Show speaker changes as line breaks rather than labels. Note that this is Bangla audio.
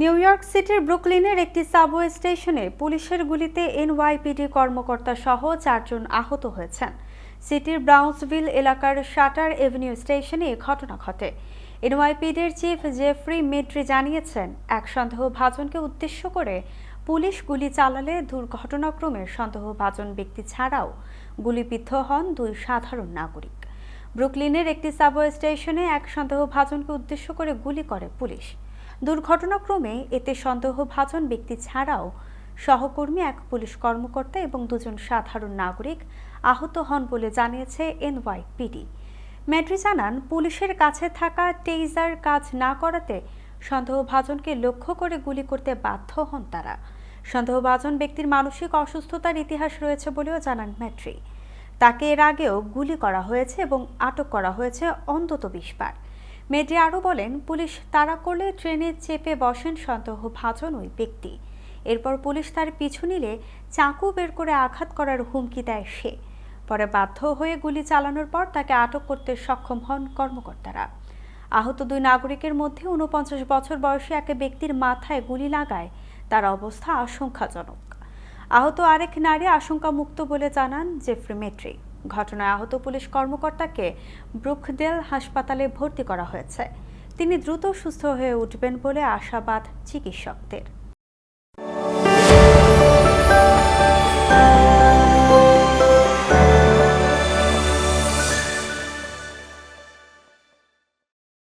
নিউ ইয়র্ক সিটির ব্রুকলিনের একটি সাবওয়ে স্টেশনে পুলিশের গুলিতে এনওয়াইপিডি কর্মকর্তা সহ চারজন আহত হয়েছেন। সিটির ব্রাউন্সভিল এলাকার শাটার এভিনিউ স্টেশনে ঘটনা ঘটে। এনওয়াইপিডির চিফ জেফ্রি মেট্রি জানিয়েছেন, এক সন্দেহভাজনকে উদ্দেশ্য করে পুলিশ গুলি চালালে দুর্ঘটনাক্রমে সন্দেহভাজন ব্যক্তি ছাড়াও গুলিবিদ্ধ হন দুই সাধারণ নাগরিক। ব্রুকলিনের একটি সাবওয়ে স্টেশনে এক সন্দেহভাজনকে উদ্দেশ্য করে গুলি করে পুলিশ। দুর্ঘটনাক্রমে এতে সন্দেহভাজন ব্যক্তি ছাড়াও সহকর্মী, এক পুলিশ কর্মকর্তা এবং দুজন সাধারণ নাগরিক আহত হন বলে জানিয়েছে এনওয়াইপিডি। মেট্রি জানান, পুলিশের কাছে থাকা টেইজার কাজ না করাতে সন্দেহভাজনকে লক্ষ্য করে গুলি করতে বাধ্য হন তারা। সন্দেহভাজন ব্যক্তির মানসিক অসুস্থতার ইতিহাস রয়েছে বলেও জানান ম্যাট্রি তাকে এর আগেও গুলি করা হয়েছে এবং আটক করা হয়েছে অন্তত বিশ বার। মেডি আরও বলেন, পুলিশ তাড়া করলে ট্রেনে চেপে বসেন সন্দেহভাজন ওই ব্যক্তি। এরপর পুলিশ তার পিছু নিলে চাকু বের করে আঘাত করার হুমকি দেয় সে। পরে বাধ্য হয়ে গুলি চালানোর পর তাকে আটক করতে সক্ষম হন কর্মকর্তারা। আহত দুই নাগরিকের মধ্যে ঊনপঞ্চাশ বছর বয়সী এক ব্যক্তির মাথায় গুলি লাগায়। তার অবস্থা আশঙ্কাজনক। আহত আরেক নারী আশঙ্কামুক্ত বলে জানান জেফ্রি মেট্রি ঘটনায় আহত পুলিশ কর্মকর্তাকে ব্রুকডেল হাসপাতালে ভর্তি করা হয়েছে। তিনি দ্রুত সুস্থ হয়ে উঠবেন বলে আশাবাদ চিকিৎসকদের।